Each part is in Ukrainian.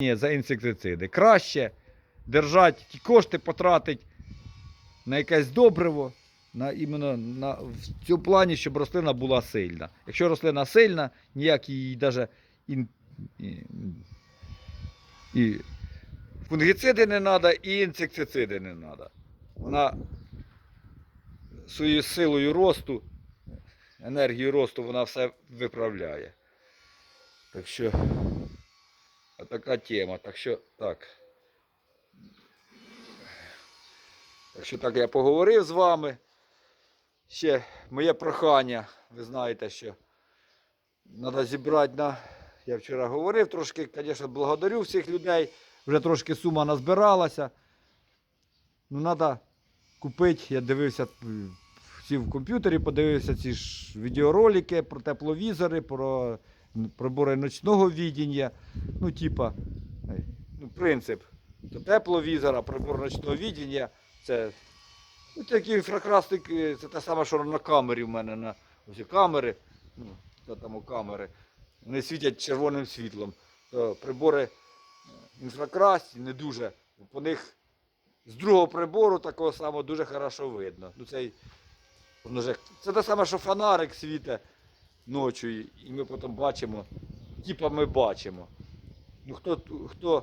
Ні, за інсектициди. Краще держати ті кошти потратити на якесь добриво, на, іменно на, в цьому плані, щоб рослина була сильна. Якщо рослина сильна, ніякі їй навіть ін, і, і фунгіциди не треба, і інсектициди не треба. Вона своєю силою росту, енергією росту, вона все виправляє. Так що. Така тема. Так що так. Так що так я поговорив з вами. Ще моє прохання. Ви знаєте, що треба зібрати на. Я вчора говорив трошки, звісно, благодарю всіх людей. Вже трошки сума назбиралася. Ну, треба купити. Я дивився всі в комп'ютері, подивився ці ж відеоролики про тепловізори, про прибори ночного відіння. Ну, типа, е, ну, принцип. Тепловізора, прибор ночного відіння. Це ну, такі інфракрасник, е, це те саме, що на камері в мене на ось камери. Ну, то там у камери. Вони світять червоним світлом. То прибори е, інфракрасні не дуже. По них з другого прибору такого самого дуже хорошо видно. Ну, цей, це те саме, що фонарик світить ночі, і ми потім бачимо, типа ми бачимо. Ну, хто, хто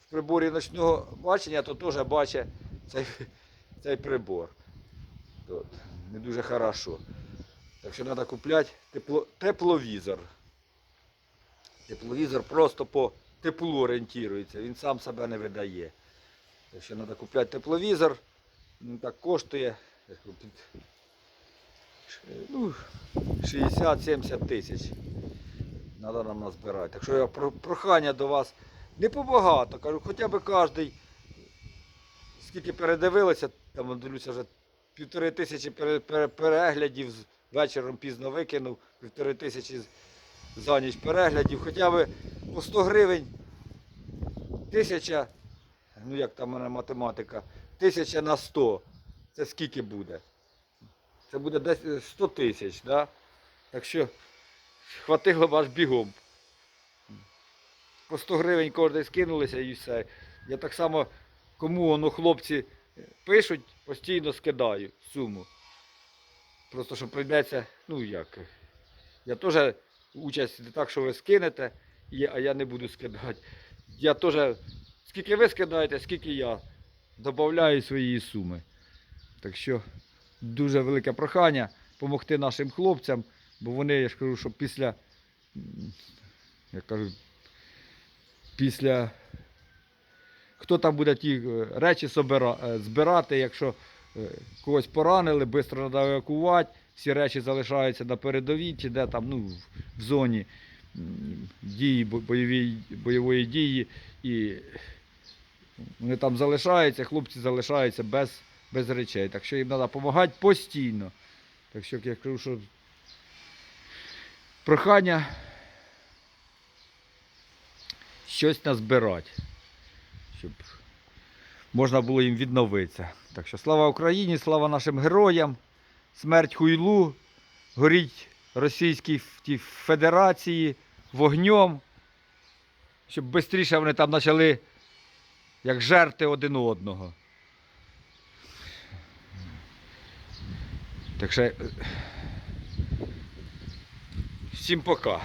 в приборі ночного бачення, то теж бачить цей, цей прибор. То не дуже хорошо. Так що треба купляти тепло, тепловізор. Тепловізор просто по теплу орієнтується, він сам себе не видає. Так що треба купляти тепловізор. Він так коштує. Ну, 60-70 тисяч. Треба нам назбирати. Так що я про- прохання до вас не побагато. Кажу, хоча б кожен, скільки передивилися, там дивлюся вже півтори тисячі пере- пере- переглядів, вечором пізно викинув, півтори тисячі за ніч переглядів, хоча б по 100 гривень, тисяча, ну як там у мене математика, тисяча на 100. Це скільки буде? Це буде десь е, 100 тисяч, да? так що хватило ваш бігом. По 100 гривень кожен скинулися і все. Я так само, кому воно хлопці е, пишуть, постійно скидаю суму. Просто що прийдеться, ну як. е, Я теж участь не так, що ви скинете, а я не буду скидати. Я теж, скільки ви скидаєте, скільки я додаю своєї суми. Так що дуже велике прохання допомогти нашим хлопцям, бо вони, я ж кажу, що після, я кажу, після, хто там буде ті е, речі е, збирати, якщо е, когось поранили, швидко треба евакувати, всі речі залишаються на передовій, чи де там, ну, в- зоні дії, бо- бойової, бойової дії, і вони там залишаються, хлопці залишаються без без речей. Так що їм треба допомагати постійно. Так що я кажу, що прохання щось назбирати, щоб можна було їм відновитися. Так що слава Україні, слава нашим героям, смерть хуйлу, горіть Російській Федерації вогнем, щоб швидше вони там почали як жерти один одного. Так що е, всім пока.